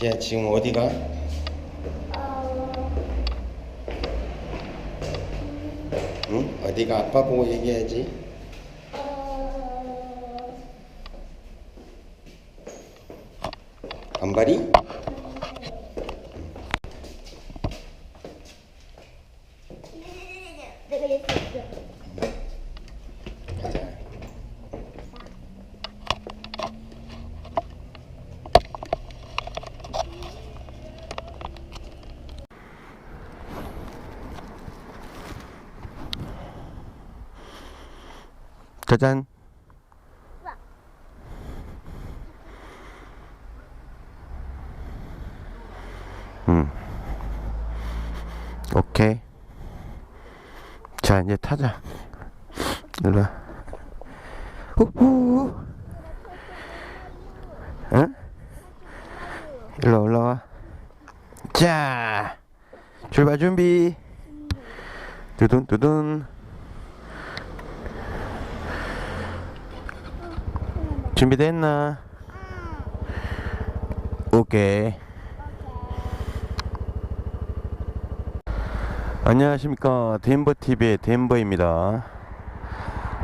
지야 지금 어디가? 응? 어디가 아빠 보고 얘기해야지. 반발이? 내가 얘기했어. 가자. 짜잔. 음. 오케이. 자, 이제 타자. 일로 와. 후후. 응? 일로 올라와. 자, 출발 준비. 두둔 두둔. 준비됐나? 오케이. 안녕하십니까 덴버 TV의 덴버입니다.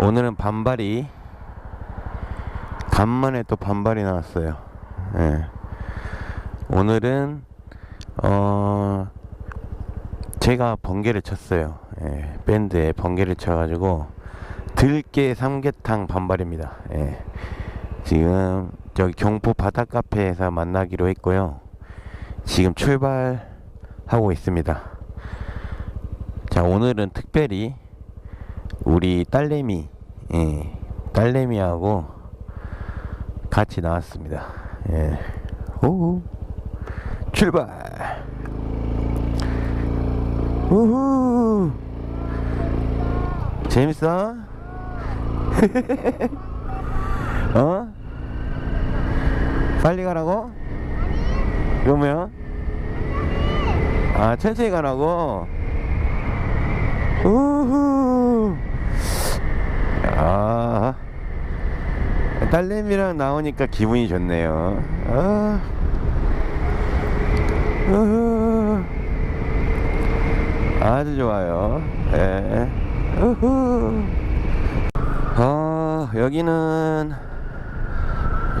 오늘은 반발이 간만에 또 반발이 나왔어요. 예. 오늘은 어 제가 번개를 쳤어요. 예. 밴드에 번개를 쳐가지고 들깨 삼계탕 반발입니다. 예. 지금 저기 경포 바다 카페에서 만나기로 했고요. 지금 출발하고 있습니다. 자 오늘은 특별히 우리 딸내미 예, 딸내미하고 같이 나왔습니다. 예. 오 출발. 우후 재밌어? 어? 빨리 가라고? 그러면? 아 천천히 가라고? 우후. 아. 딸내미랑 나오니까 기분이 좋네요. 아. 우후. 아주 좋아요. 예. 우후. 어 여기는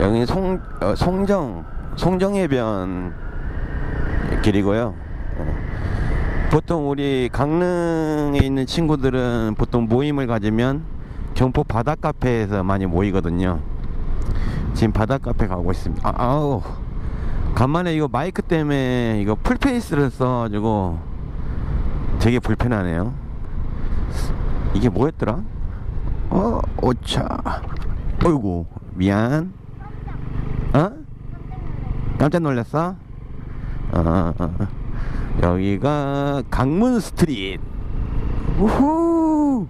여기 송 어, 송정 송정해변 길이고요 어. 보통 우리 강릉에 있는 친구들은 보통 모임을 가지면 경포 바다 카페에서 많이 모이거든요. 지금 바다 카페 가고 있습니다. 아, 아우 간만에 이거 마이크 때문에 이거 풀페이스를 써가지고 되게 불편하네요. 이게 뭐였더라? 어, 오차. 어이구, 미안. 어? 깜짝 놀랐어? 어, 어, 어. 여기가 강문 스트릿. 우후.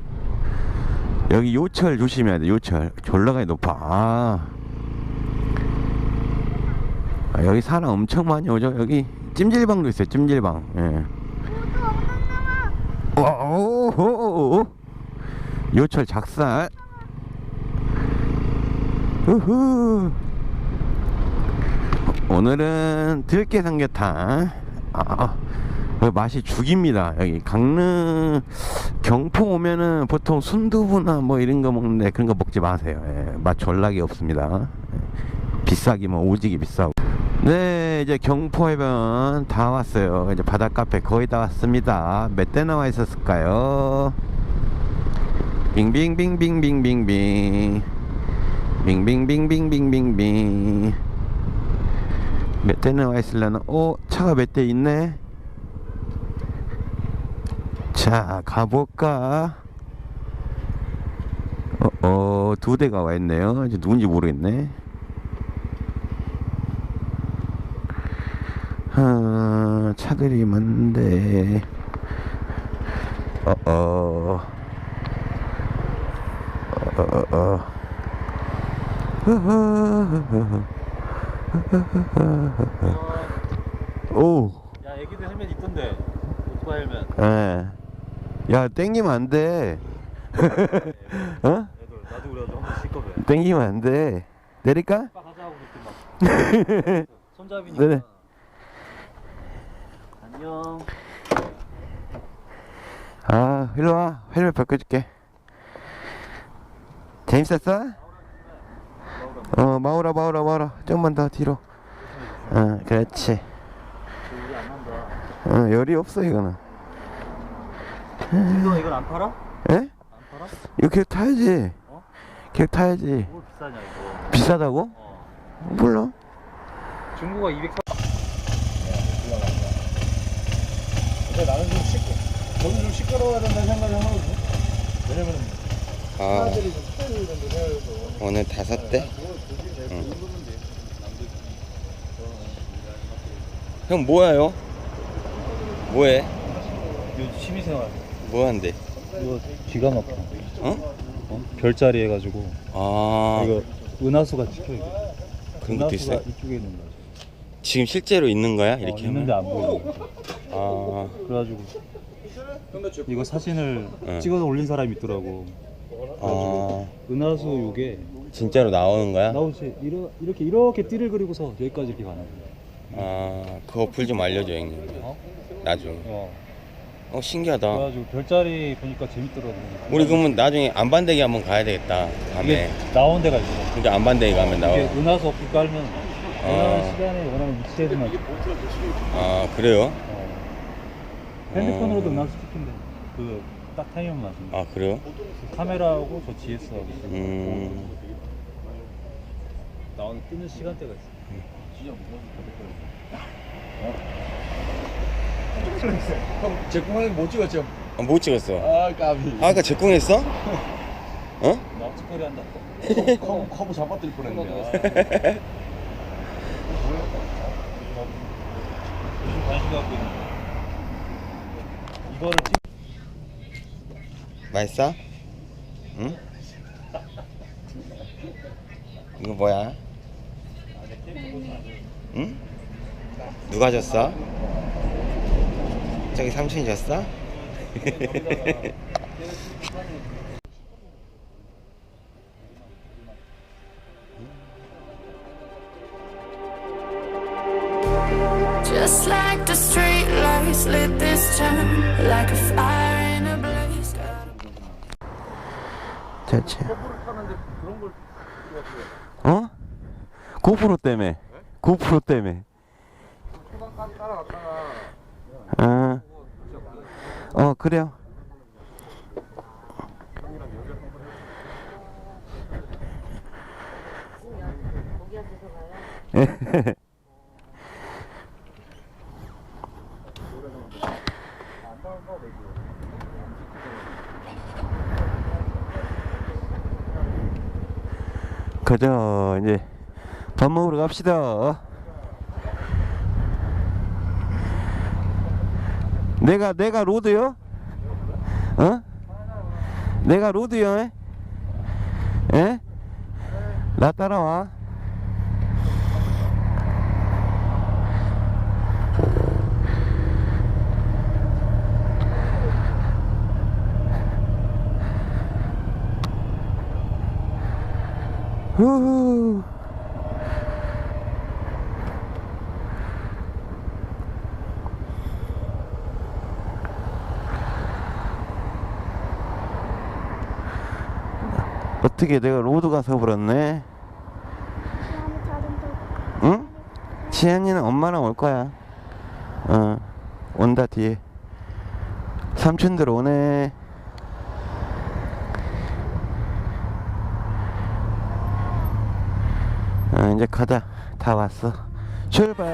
여기 요철 조심해야 돼. 요철. 졸라가이 높아. 아. 아, 여기 사람 엄청 많이 오죠. 여기 찜질방도 있어요. 찜질방. 예. 오오오오. 요철 작살. 우후. 오늘은 들깨 삼계탕. 아, 그 맛이 죽입니다. 여기 강릉 경포 오면은 보통 순두부나 뭐 이런 거 먹는데 그런 거 먹지 마세요. 예, 맛 졸라게 없습니다. 예, 비싸기면 오지게 비싸고. 네, 이제 경포 해변 다 왔어요. 이제 바다 카페 거의 다 왔습니다. 몇 대 나와 있었을까요? 빙빙빙빙빙빙빙. 빙빙빙빙빙빙빙. 몇대 나와 있을려나? 어, 차가 몇 대 있네? 자, 가볼까? 어, 어, 두 대가 와 있네요. 이제 누군지 모르겠네. 아, 차들이 많은데. 어, 어. 어, 어, 어. 오. 야 애기들 헬멧 있던데 오토바이 헬멧 예. 야, 땡기면 안 돼. 어? 애들 나도 그래가지고 한번 쓸 거면 땡기면 안 돼. 내릴까? 하고 막 손잡이니까 네네. 안녕. 아, 일로 와. 헬멧 벗겨줄게. 재밌었어? 어, 마오라, 마오라, 마오라. 조금만 더 뒤로. 어, 그렇지. 어, 열이 없어, 이거는. 이거 이건 안 팔아? 에? 안 팔아? 이거 계속 타야지. 어? 계속 타야지. 뭘 비싸냐 이거. 비싸다고? 어. 몰라. 중고가 200. 근데 나는 좀 시끄. 저는 좀 시끄러워야 된다는 생각을 하거든요. 왜냐면 아. 오늘 다섯 대? 형, 뭐야요? 뭐해? 요 취미생활. 뭐 한대? 이거 기가 막혀. 어? 어? 별자리 해가지고. 아, 이거 은하수가 찍혀 이게. 그런 것도 은하수가 있어요? 이쪽에 있는 거죠. 지금 실제로 있는 거야? 어, 이렇게 있는데 하면? 안 보이는. 아, 그래가지고 이거 사진을 네. 찍어서 올린 사람이 있더라고. 아, 은하수 요게 진짜로 나오는 거야? 나오지 이러, 이렇게 이렇게 띠를 그리고서 여기까지 이렇게 가는 거야. 아, 그 어플 좀 알려줘, 형님. 어? 나중에. 어. 어, 신기하다. 그래가지고 별자리 보니까 재밌더라고. 우리 그러면 나중에 안반대기 한번 가야 되겠다. 이게 밤에. 나온 데가 있어. 근데 안반대기 가면 나와. 이게 은하수 어플 깔면 아. 원하는 시간에 원하는 위치에서만. 아, 그래요? 어. 핸드폰으로도 어. 은하수 찍힌대. 그 딱 타이밍 맞은. 아, 그래요? 카메라하고 저 GS하고 음. 나오는 뜨는 시간대가 있어. 제 공항에 못 찍었죠? 아, 못 찍었어. 아 까비 아, 아까 제공했어? 어? 나 찌꺼리 한다. 커브, 커브 잡아드릴 뻔했네 관심 갖고 있는 거. 이거를 찍. 맛있어? 응? 이거 뭐야? 응? 누가 줬어? 저기 삼촌이 줬어? Just like the street lights lit this town like a fire 됐지. 어? 고프로 때문에. 고프로 때문에. 아. 어, 그래요. 가자 이제 밥 먹으러 갑시다 내가 내가 로드요? 어? 내가 로드요? 에? 에? 나 따라와 후후 어떻게 내가 로드 가 서 버렸네? 응? 지한이는 엄마랑 올 거야. 어 온다 뒤에. 삼촌들 오네 이제 가자. 다 왔어. 출발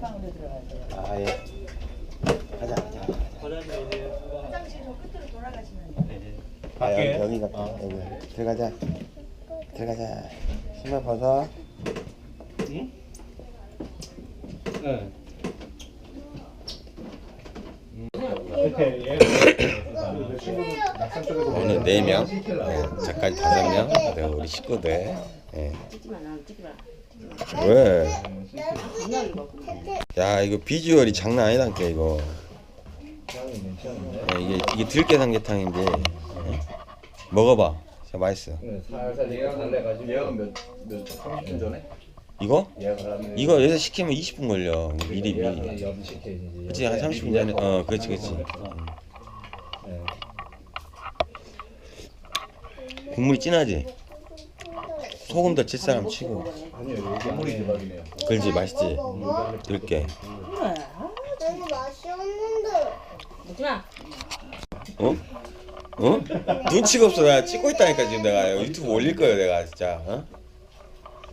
가운데 방으로 들어가세요. 아 예. 가자 가자 화장실 저 끝으로 돌아가시면 돼요. 아 여기 밖에? 여기 같다 여기. 들어가자. 들어가자. 신발 벗어. 네. 오늘 4명 저까지 5명 그리고 우리 식구들 예. 왜? 야 이거 비주얼이 장난 아니다니까 이거 예, 이게 이게 들깨 삼계탕인데 예. 먹어봐 진짜 맛있어 살살 예약 달래가지고 예약은 몇몇 30분 전에 이거? 예약을 이거 여기서 시키면 20분 걸려 미리 미리. 그치 한 30분 전에 어 그렇지 그렇지 네. 국물이 진하지? 소금 더 칠 사람 치고 아니요 여기 아무리 대박이네요. 그렇지 맛있지? 들깨 너무 맛이 없는데. 어? 어? 눈치가 없어 내가 찍고 있다니까 지금 내가 유튜브 올릴 거야 내가 진짜 어?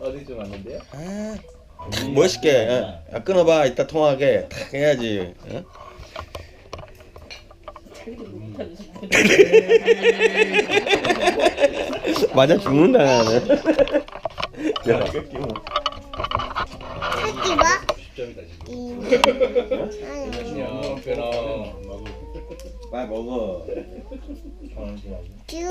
어디 좀 왔는데요? 아, 멋있게 어? 야, 끊어봐 이따 통화하게 탁 해야지 어? 맞아 죽는다 나는 야, 하지 마. 10점이다 지금. 이. 아니. 그냥 그냥 빨리 먹어 주.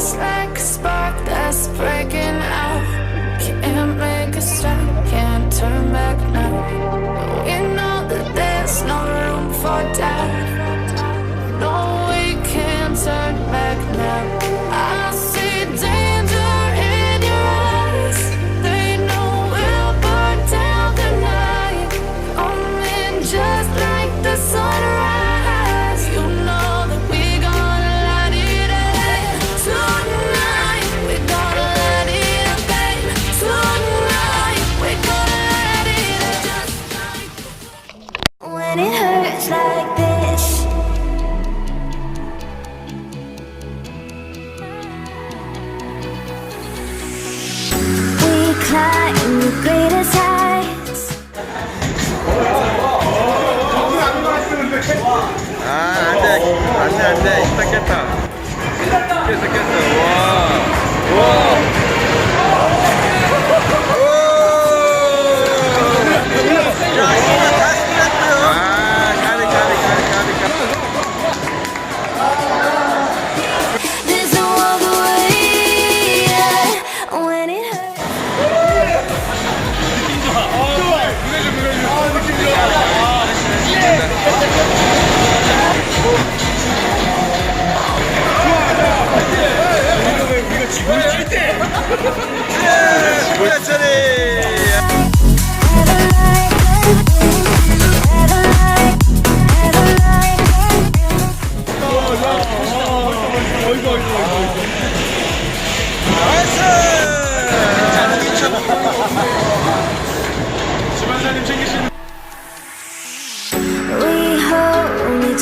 Just like a spark that's breaking 안돼 안돼 안돼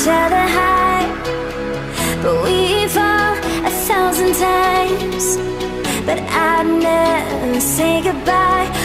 each other high, but we fall a thousand times. But I'd never say goodbye.